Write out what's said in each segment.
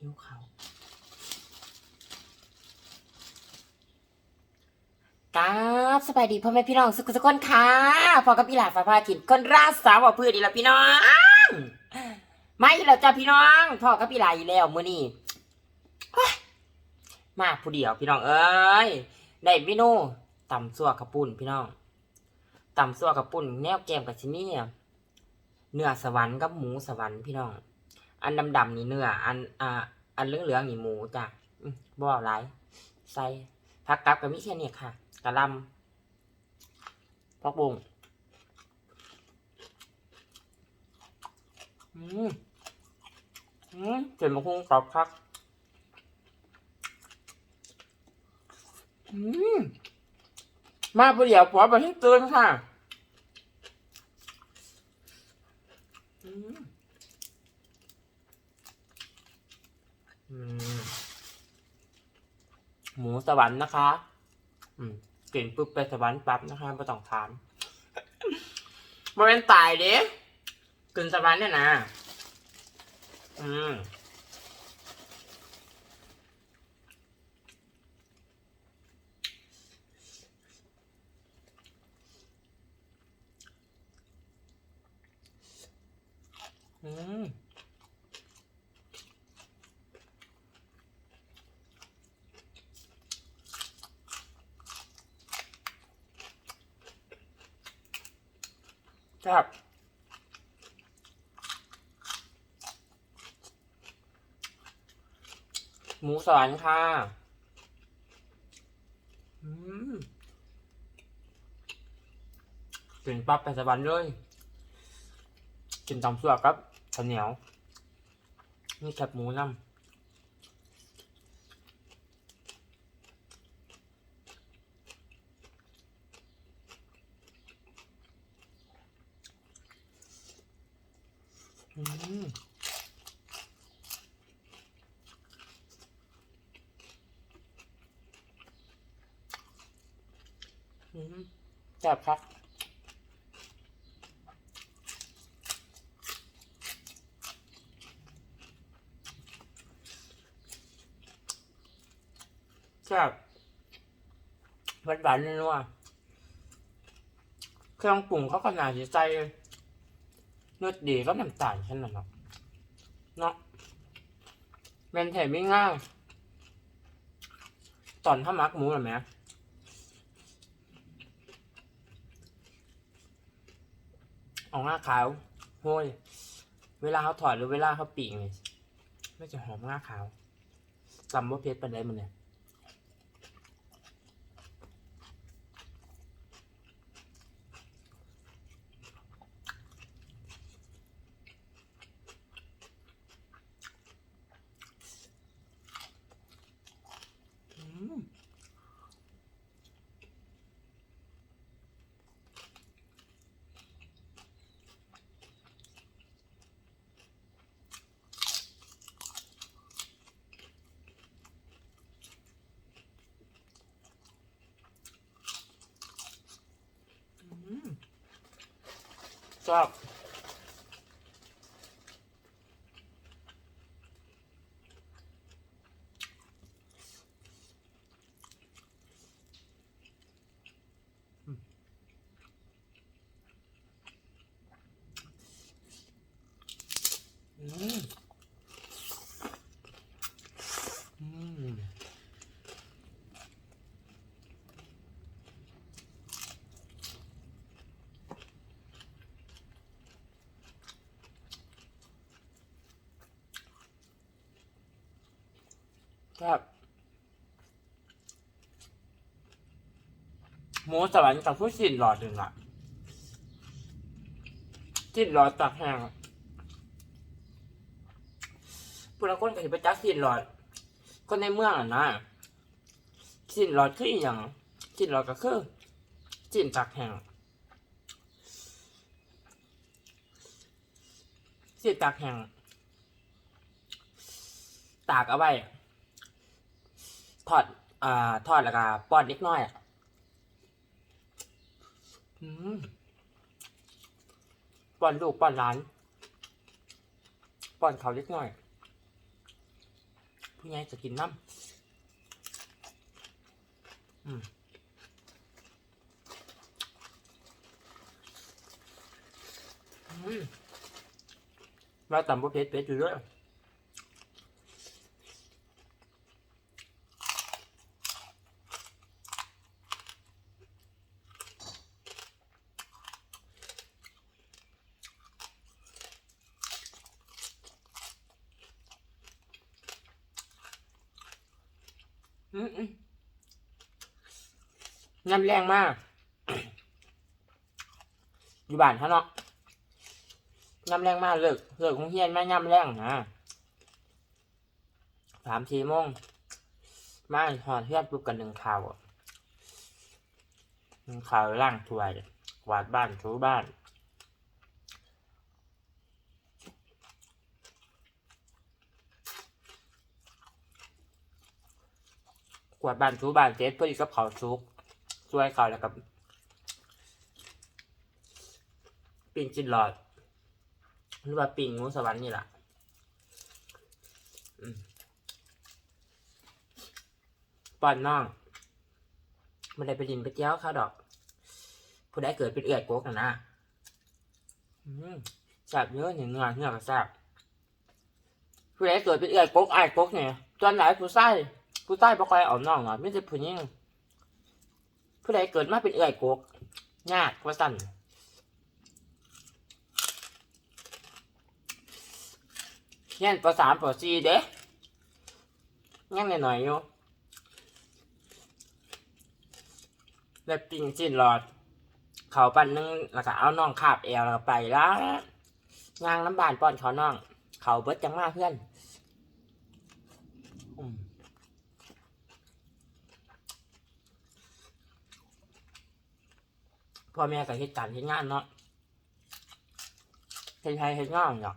หิวเขาวกาบสบายดีพ่อแม่พี่น้องสุขสุขคนค่ะพอกับพี่หลานฟ้าพากินคนราสาวว่าพืชดีแล้วพี่น้องไมาอีกแล้วจ้าพี่น้องพ่อกับพี่หลานอีแล้วมื้อนี้มาผู้เดียวพี่น้องเอ้ยได้เมนูตำซั่วกระปุ่นพี่น้องตำซั่วกระปุ่นแนวแกมกับชินี่เนื้อสวรรค์กับหมูสวรรค์พี่น้อง อันดำๆนี่เนื้อ อันอ่าอันเหลืองๆนี่หมูจ้ะบ่อหลายใส่ผักกับกับมิแค่นี้ค่ะกระลำพักบุงอืมอืมเจ็บมะพุงกรอบครับอืมมาปรี้ยวผัวไปให้ตื่นค่ะ อืม อืม หมูสวรรค์นะคะ อืมกลิ่นปุ๊บไปสวรรค์ปั๊บนะคะไม่ต้องถามบริเป็นตายเด้กลิ่นสวรรค์เนี่ยนะ อืม อืม ครับหมูสวรรค์ค่ะอืมกินปั๊บไปสวรรค์เลยกินตำซั่วครับข้าวเหนียว นี่แคบหมูน้ำอืม อืม จับครับจับหวานๆนัวเครื่องปรุงเขาขนาดใส่เลื อดดีก็น้ำตาลแค่นั้นเนาะเนาะเป็นแถมไม่ง่ายตอนถ้ามักหมูเหรอแม่ออกหน้าขาวโห้ยเวลาเขาถอดหรือเวลาเขาปีกเนี่ยไม่จะหอมหน้าขาวจำว่าเพชรเป็นไรมันเนี่ยอืมอืม ชอบอืมอืม ครับหมูสวรรค์กับผู้สินหลอดหนึ่งอะสินหลอดตักแห้งผู้ละคนก็จะไปจักสินหลอด คนในเมืองอะนะสินหลอดคืออย่างสินหลอดก็คือสินตักแห้งสินตักแห้งตากเอาไว้ ทอดอ่าทอดแล้วก็ป้อนเล็กน้อยอืมป้อนลูกป้อนหลานป้อนเขาเล็กน้อยผู้ใหญ่จะกินน้ำอืมอืมว่าต่ำประเภทเป็ดอยู่ด้วย น้ำแรงมาก อยู่บ้านเขาเนาะน้ำแรงมากเลิกเลิกของเฮียนแม่น้ำแรงนะสามสี่โมงมาหอดเฮียนปุ๊บกันหนึ่งข่าวอะหนึ่งข่าวล่างถวยกวาดบ้านถูบ้านกวาดบ้านถูบ้านเสร็จพอดีกับเขาซุก ช่วยเขาแล้วกับปิงจินหลอดหรือว่าปิงงูสวรรค์นี่แหละป้อนน้องไม่ได้ไปดินไปเที่ยวเขาดอก ผู้ใดเกิดเป็นเอือดโกกนะนะอืมแซบเยอะหนึ่งเงาเงาก็แซ่บผู้ใดเกิดเป็นเอือดโกกไอ้ายโกกเนี่ยจนหลายผู้ใส่ผู้ใต้บ่คอยเอาน้องอะไม่ใช่ผู้หญิง ผู้ใดเกิดมาเป็นเอือดโกกยากว่าสั่นเงี้ยปสามปสี่เด้ยังหน่อยๆอยู่แล้วปิงจิ้นหลอด เขาปันนึงแล้วก็เอาน้องขาบแอวแล้วไปแล้วงางน้ำบานป้อนเขาน้อง เขาเบิดจังมากเพื่อน พ่อแม่ก็เหตุการเหตุงานเนาะเฮ็ดไทยเฮ็ดงานเนาะ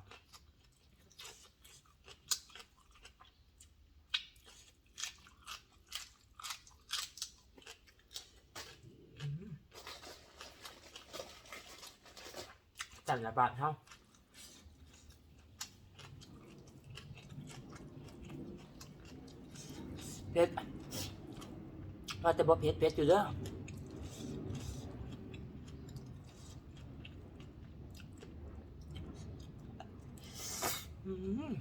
จันละบาทเท่าเพชรว่าแต่บ่เพชรเพชรอยู่เด้อ อืม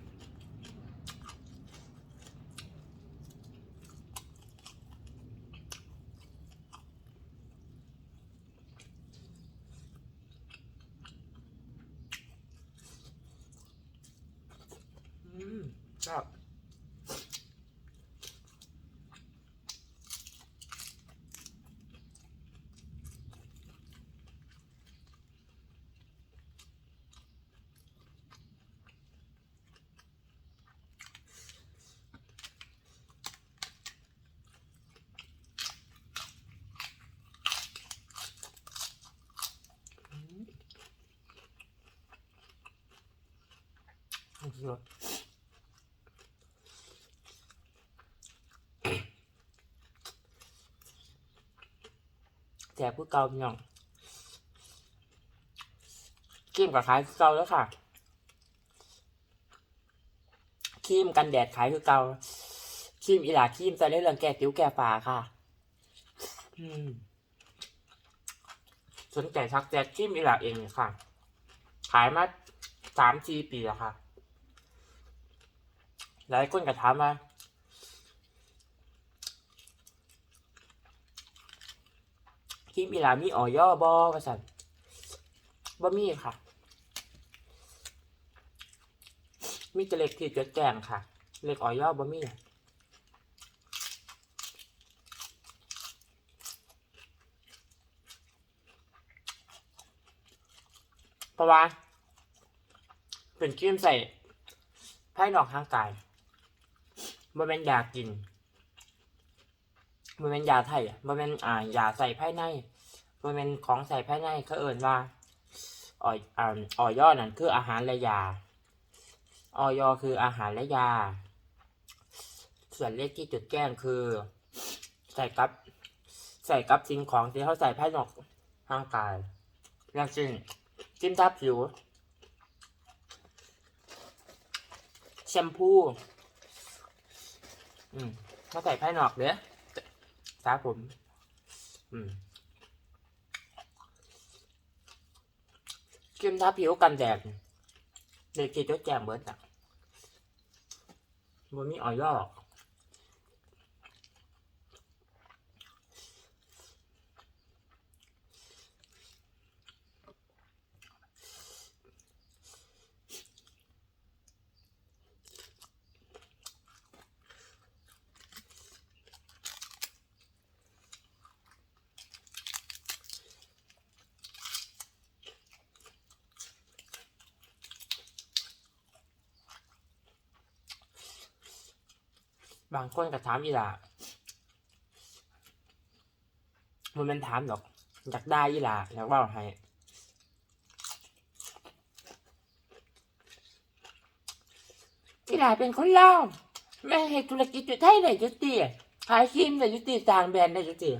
อื มชอบสุดยอดแจกผู้เก่าพี่น้องครีมกับขายคือเก่าแล้วค่ะครีมกันแดดขายคือเก่าครีมอีหลาครีมใส่ได้เรื่องแก้ติ้วแก้ฝาค่ะ อืมสนใจทักแจกครีมอีหลาเองค่ะ ขายมาสามสี่ปีแล้วค่ะ หลายคนก็ถามมาครีมอีหลามีออย่อบอว่าสันบ่มีค่ะ มีแต่เล็กที่จดแจ้งค่ะ เล็กออย่อบ่มีเพราะว่าเป็นครีมใส่ภายนอกทางกาย บ่เป็นยากินบ่เป็นยาไทยอะบ่เป็นอ่ายาใส่ภายในบ่เป็นของใส่ภายในเขาเอ่นว่าอ่อยอ่าอ่อย่อนั่นคืออาหารและยาออยคืออาหารและยา ส่วนเลขที่จุดแก้งคือ ใส่กับ ใส่กับสิ่งของที่เขาใส่ภายนอกร่างกายอย่างเช่นจิ้มทับผิว แชมพู อืมมาใส่ภายนอกเด้อสาผม อืมครีมทาผิวกันแดดเด็กกินจดแจมเบิร์ดอะบนมีออยล์ บางคนก็ถามอีหล่ามันเป็นถามดอกอยากได้อีหล่าอยากว่าให้อีหล่าเป็นคนเล่าวแม่ให้ธุรกิจอยู่ไทยได้จุดตีขายครีมได้จุดตีสร้างแบรนด์ได้จุดตี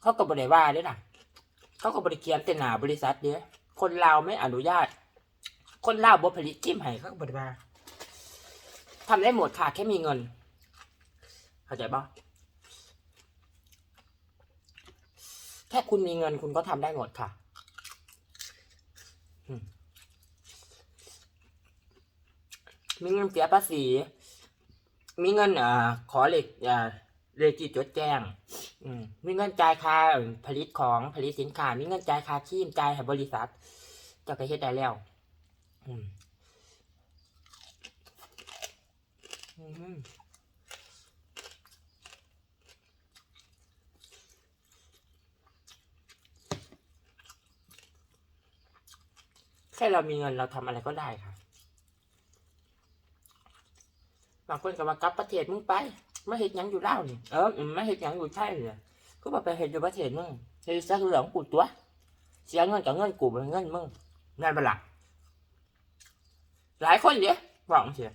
เขาก็บริว่าด้วยนะเขาก็บริเขียนเต็หนาบริษัทเด้อคนลาไม่อนุญาต คนเล่าบ่ผลิตจิ้มให้เขาก็บริว่าทำได้หมดค่ะแค่มีเงิน เข้าใจปะแค่คุณมีเงินคุณก็ทำได้หมดค่ะมีเงินเสียภาษี มีเงินอ่าขอเลขอ่าเลขที่จดแจ้ง มีเงินจ่ายค่าผลิตของผลิตสินค้า มีเงินจ่ายค่าทีมจ่ายให้บริษัท เจะก็เฮ็ดได้แล้ว อืมอืมแค่เรามีเงินเราทำอะไรก็ได้ค่ะ บางคนก็มากลับประเทศมึงไปมาเห็ดหยังอยู่เล่าวนี่เอออืมมาเห็ดหยังอยู่ไทยเลยก็บอกไปเห็ดอยู่ประเทศมึงเฮ็ดซะคือเรื่องของกูตัว เสียเงินกับเงินกูเป็นเงินมึงนั่นเป็นหลัก หลายคนเดียวบอกเสีย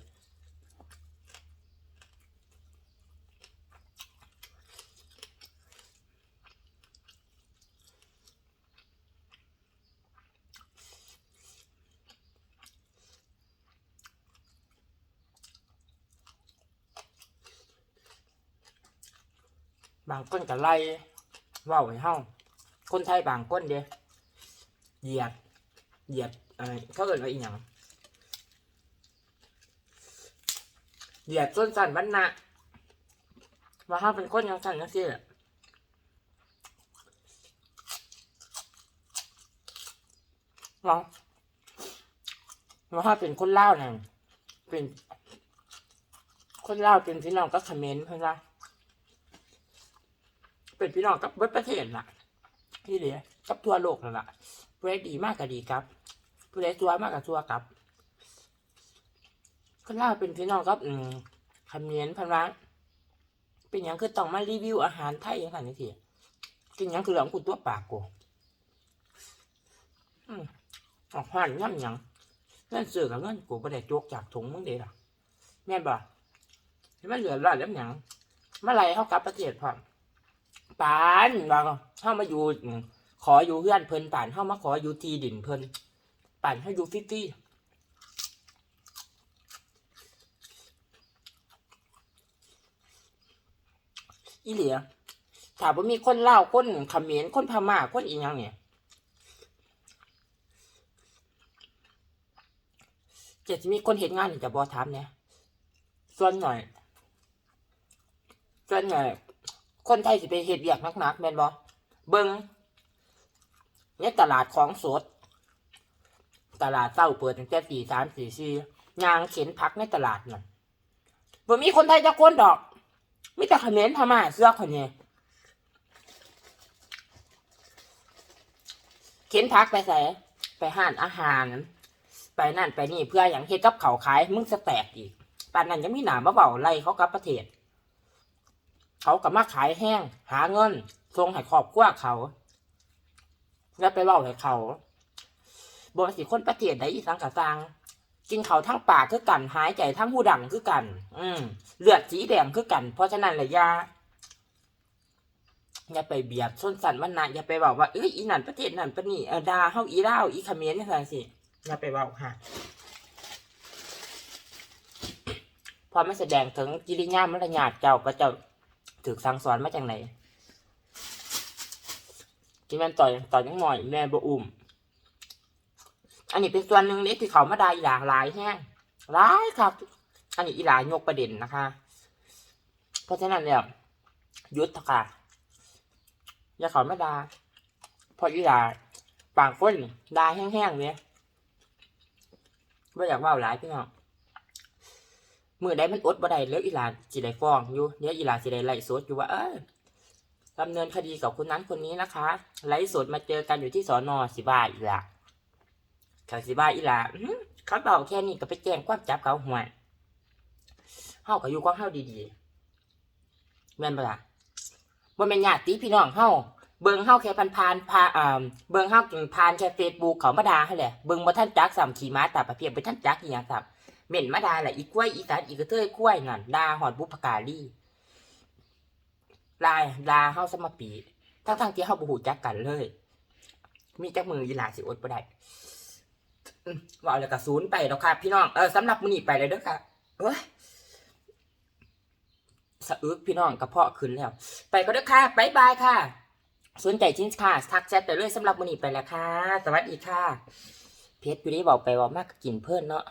บางคนก็ไล่เว่าให้เฮาคนไทยบางคนเดียวเหยียดเหยียดอะไรเขาเอ่ยว่าอีหยัง เหยียดส้นสันวันนะว่าเฮาเป็นคนยังสันยังซี่แหละลองว่าเฮาเป็นคนเล่าวนั่นเป็น คนเล่าเป็นพี่น้องก็คอมเมนต์เพื่อนว่าเป็นพี่น้องกับเบิดประเทศน่ะที่เหลือกับทั่วโลกนั่นแหละผู้ใดดีมากก็ดีครับผู้ใดซัวมากก็ซัวครับ คนลาเป็นพี่น้องครับ อืมคำเนียนพันว่าเป็นหยังคือต้องมารีวิวอาหารไทยอย่างนั้ทีกินหยังคือเรื่องกูตัวปากกูอืมออกหันย่ำยังเงินเสือกับเงินกูไม่ได้โจกจากถุงมึงเด้ล่ะแม่บ่ที่มันเหลือรอดแล้วยังเมื่อไรเขากลับประเทศพร้อมปานว่าเข้ามาอยู่ ขออยู่เพื่อนเพิ่นป่านเข้ามาขออยู่ทีดินเพิ่นป่านให้อยู่ฟรี อีเหลียถามว่ามีคนเล่าคนเขมรคนพม่าคนอีหยังเนี่ยจะจะมีคนเห็นงานจะบอถามเนี่ยส่วนหน่อย ส่วนหน่อย คนไทยสิไปเฮ็ดเวียกหนักๆแม่นบ่เบิงในตลาดของสด ตลาดเศร้าเปิดตั้งแต่ตีสามสี่สี่ยางเข็นพักในตลาดนั่นบ่มีคนไทยจักคนดอก มีแต่เขมรพม่าเสื้อคนนี้เข็นพักไปใส่ไปห้านอาหาร ไปนั่นไปนี่เพื่ออย่างเฮ็ดกับเขาขาย มึงสแตกอีกป่านนั้นยังมีหนามาเบาไล่เขากับประเทศ เขาก็มาขายแห้ง หาเงินส่งให้ครอบครัวเขา แล้วไปเล่าให้เขาบอสิคนประเทศใดอีสังกะตัง กินเขาทั้งปากคือกัน หายใจทั้งหูดังคือกัน อืมเลือดสีแดงคือกัน เพราะฉะนั้นเลยอยาอย่าไปเบียดส้นสันวันนะอย่าไปบอกว่าเอ้ยอีนั่นประเทศนั่นประนี่เออดาเฮาอีเล่าอีเขมรนี่สิอย่าไปบอกค่ะพอไม่แสดงถึงกิริยามารยาทเจ้าก็จ้าถูกสั่งสอนมาจากไหนที่แม่นต่อยต่อยยังหน่อยแม่บ่อุ้ม อันนี้เป็นส่วนหนึ่งเล็กที่เขามาได้อีหลาหลายแห้งหลายครับ อันนี้อีหลายกประเด็นนะคะ เพราะฉะนั้นเนี่ยยุดเถอะค่ะอย่าเขามาดาเพราะอีหลาปางคนดาแห้งๆเนี่ยไม่อยากว่าหลายพี่น้องมือใดมันอดบ่ได้แล้วอีหลาสิได้ฟ้องอยู่เดี๋ยวอีหลาสิได้ไล่สดอยู่ว่าเออดำเนินคดีกับคนนั้นคนนี้นะคะ ไล่สดมาเจอกันอยู่ที่สอนอสิบ้าอีหละ เขาสิบ้าอีหลาเขาบอกแค่นี้ก็ไปแจ้งความจับเขาห่วยเฮาก็อยู่ของเฮาดีๆแม่นบ่ล่ะบ่แม่นญาติพี่น้องเฮาเบิ่งเฮาแค่ผ่านพาอ่าเบิ่งเฮาผ่านแค่ Facebook เขามาด่าเฮาแหละเบิ่งบ่ทันจักซ้ํขี่ม้าตาประเภทบ่ทันจักอีหยังซ้ํเหม่นมาด่าแหละอีกล้วยอีสานอีกระเทยกล้วยนั่นด่าฮอดบุพการีลายดาเฮาสมปีทั้งๆที่เฮาบ่ฮู้จักกันเลย มีจักมืออีหลาสิอดบ่ได้ อืมว่าแล้วก็ศูนย์ไปแล้วครับพี่น้องเออสำหรับมือนี้ไปเลยเด้อค่ะเอ้ยสะอึกพี่น้องกระเพาะขึ้นแล้ว ไปก็เด้อค่ะบายบายค่ะสนใจชิ้นค่ะทักแชทไปเลยสำหรับมือนี้ไปแล้วค่ะ สวัสดีค่ะ เพชรอยู่นี่บอกไปบอกมากกินเพื่อนเนาะ